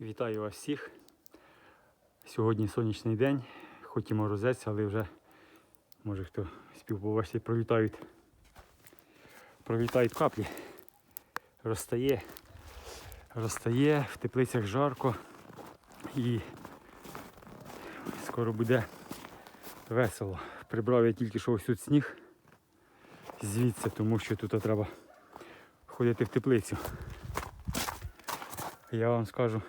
Вітаю вас всіх. Сьогодні сонячний день, хоч і морозець, але вже, може хто спів побачити, пролітають, пролітають каплі. Розтає, розтає, в теплицях жарко і скоро буде весело. Прибрав я тільки що ось тут сніг звідси, тому що тут треба ходити в теплицю. Я вам скажу,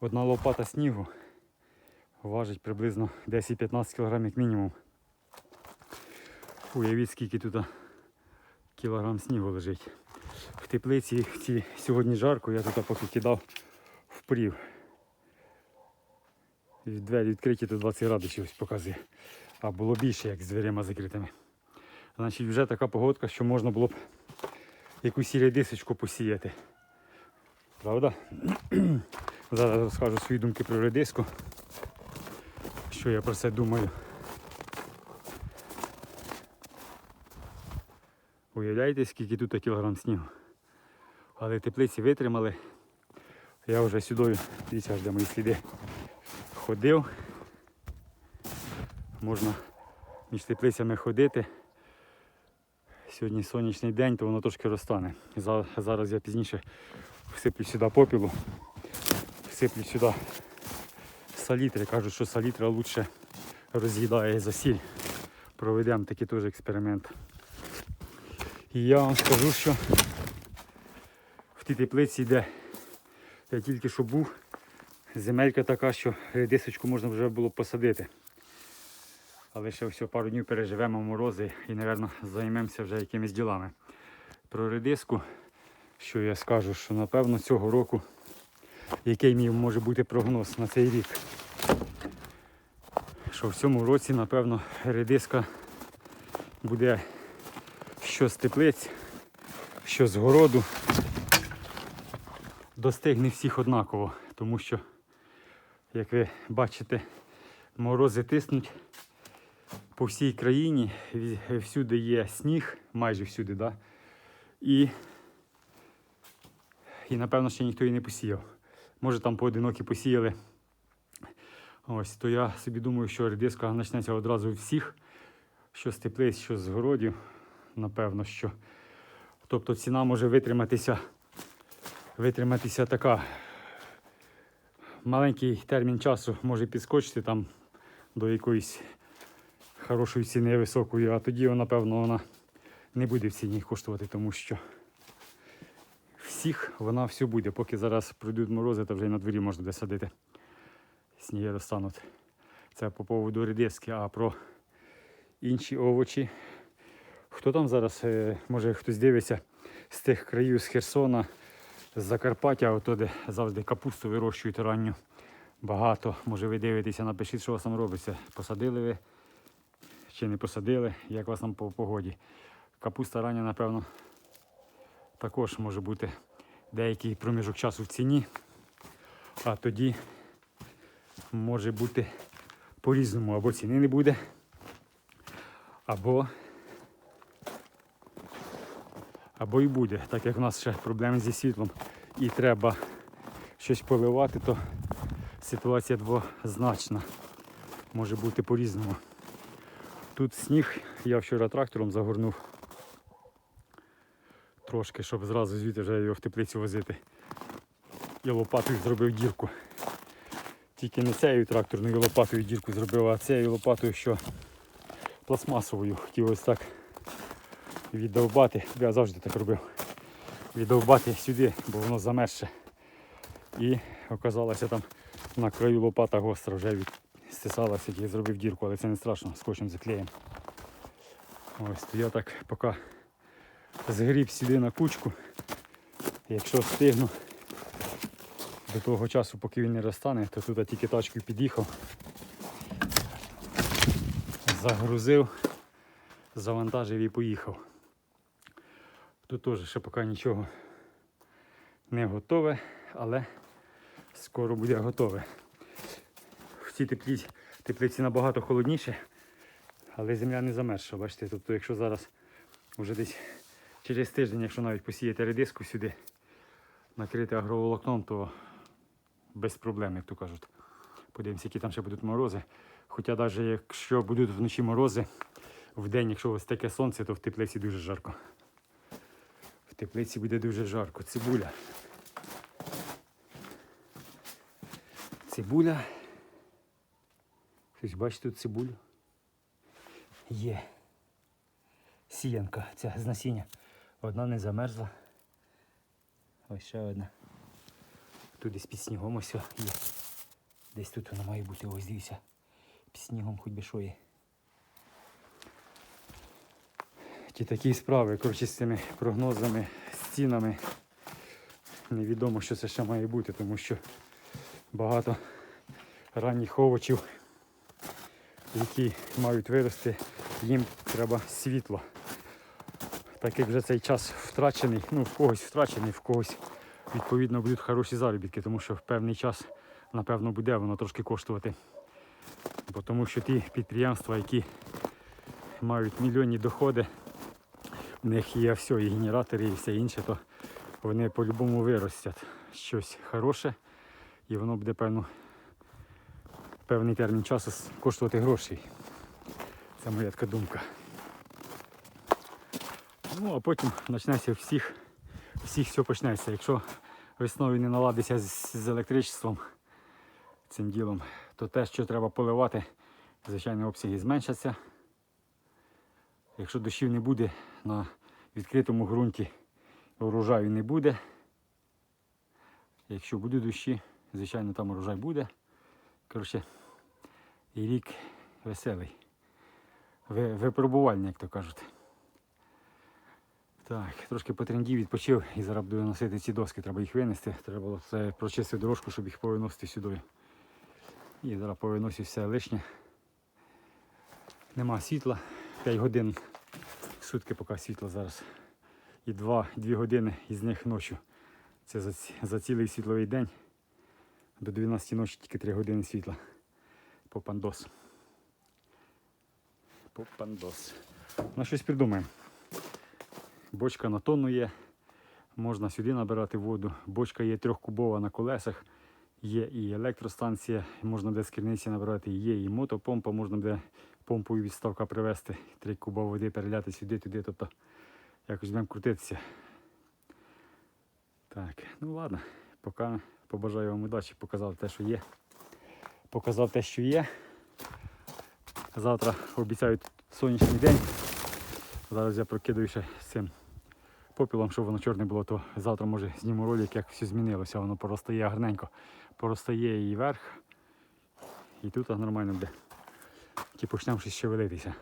одна лопата снігу важить приблизно 10-15 кг як мінімум. Уявіть, скільки тут кілограм снігу лежить. В теплиці ці, сьогодні жарко, я тут поки кидав впрів. Двері відкриті, то 20 градусів показує. А було більше, як з дверима закритими. Значить, вже така погодка, що можна було б якусь редисочку посіяти. Правда? Зараз розкажу свої думки про редиску. Що я про це думаю. Уявляєте, скільки тут кілограм снігу. Але теплиці витримали. Я вже сюди, дивіться, аж де мої сліди, ходив. Можна між теплицями ходити. Сьогодні сонячний день, то воно трошки розтане. Зараз я пізніше всиплю сюди попілу, всиплю сюди салітри. Кажуть, що салітра краще роз'їдає засіль. Проведемо такий теж експеримент. І я вам скажу, що в тій теплиці, де я тільки що був, земелька така, що редисочку можна вже було посадити. Але ще все пару днів переживемо морози і, мабуть, займемося вже якимись ділами. Про редиску, що я скажу, що напевно цього року, який мій може бути прогноз на цей рік. Що в цьому році, напевно, редиска буде що з теплиць, що з городу. Достигне всіх однаково, тому що, як ви бачите, морози тиснуть по всій країні всюди є сніг, майже всюди, да? і, і напевно ще ніхто її не посіяв. Може там поодинокі посіяли. Ось, то я собі думаю, що редиска почнеться одразу у всіх, що з теплиць, що з городів, напевно, що. Тобто ціна може витриматися, витриматися така. Маленький термін часу може підскочити там до якоїсь хорошої ціни високої, а тоді, напевно, вона не буде в ціні коштувати, тому що всіх вона все буде. Поки зараз пройдуть морози, то вже й на дворі можна де садити. Сніги розтануть. Це по поводу редиски, а про інші овочі. Хто там зараз, е, може хтось дивиться з тих країв з Херсона, з Закарпаття, ото де завжди капусту вирощують ранню. Багато. Може ви дивитеся, напишіть, що у вас там робиться. Посадили ви чи не посадили, як у вас там по погоді. Капуста рання, напевно, також може бути деякий проміжок часу в ціні, а тоді може бути по-різному, або ціни не буде, або, або і буде. Так як у нас ще проблеми зі світлом і треба щось поливати, то ситуація двозначна. Може бути по-різному. Тут сніг, я вчора трактором загорнув трошки, щоб зразу звідти вже його в теплицю возити. І лопатою зробив дірку. Тільки не цією тракторною лопатою дірку зробив, а цією лопатою, що пластмасовою. Хотів ось так віддовбати. Я завжди так робив. Віддовбати сюди, бо воно замерше. І оказалося там на краю лопата гостра вже від стисалася, я зробив дірку, але це не страшно, скотчем заклеїмо. Ось, то я так поки згріб сюди на кучку. Якщо встигну до того часу, поки він не розтане, то тут тільки тачкою під'їхав, загрузив, завантажив і поїхав. Тут теж ще поки нічого не готове, але скоро буде готове. В цій теплі, теплиці набагато холодніше, але земля не замерзша. Бачите, тобто, якщо зараз вже десь через тиждень, якщо навіть посіяти редиску сюди, накрити агроволокном, то без проблем, як то кажуть. Подивимося, які там ще будуть морози. Хоча навіть якщо будуть вночі морози, в день, якщо ось таке сонце, то в теплиці дуже жарко. В теплиці буде дуже жарко. Цибуля. Цибуля. Щось бачите тут цибулю? Є. Сіянка, ця з насіння. Одна не замерзла. Ось ще одна. Тут десь під снігом ось є. Десь тут вона має бути, ось дивіться. Під снігом хоч би що є. Ті такі справи, коротше, з цими прогнозами, з цінами. Невідомо, що це ще має бути, тому що багато ранніх овочів, які мають вирости, їм треба світло. Так як вже цей час втрачений, ну в когось втрачений, в когось відповідно будуть хороші заробітки, тому що в певний час, напевно, буде воно трошки коштувати. Бо тому що ті підприємства, які мають мільйонні доходи, в них є все, і генератори, і все інше, то вони по-любому виростять щось хороше, і воно буде певно, певний термін часу коштувати грошей. Це моя така думка. Ну, а потім почнеться всіх, всіх все почнеться. Якщо весною не наладиться з, з електричеством цим ділом, то те, що треба поливати, звичайно, обсяги зменшаться. Якщо дощів не буде на відкритому ґрунті, урожаю не буде. Якщо будуть дощі, звичайно, там урожай буде. Коротше, і рік веселий. Ви- Випробувальний, як то кажуть. Так, трошки потрендів, відпочив і зараз буду носити ці доски, треба їх винести. Треба було це прочистити дорожку, щоб їх повиносити сюди. І зараз повиносю все лишнє. Нема світла. 5 годин сутки поки світла зараз. І 2, 2 години із них ночі. Це за, за цілий світловий день. До 12 ночі тільки 3 години світла. Попандос. Попандос. На щось придумаємо. Бочка на тонну є. Можна сюди набирати воду. Бочка є трьохкубова на колесах. Є і електростанція, можна буде з керниці набирати, є і мотопомпа, можна буде помпою від ставка привезти, три куба води переляти сюди, туди, тобто якось будемо крутитися. Так, ну ладно, поки побажаю вам удачі, показав те, що є. Показав те, що є. Завтра обіцяють сонячний день. Зараз я прокидаю ще з цим попілом, щоб воно чорне було, то завтра може зніму ролик, як все змінилося. Воно поростає гарненько. Поростає і верх. І тут нормально буде. Ті почнемо щось шевелитися.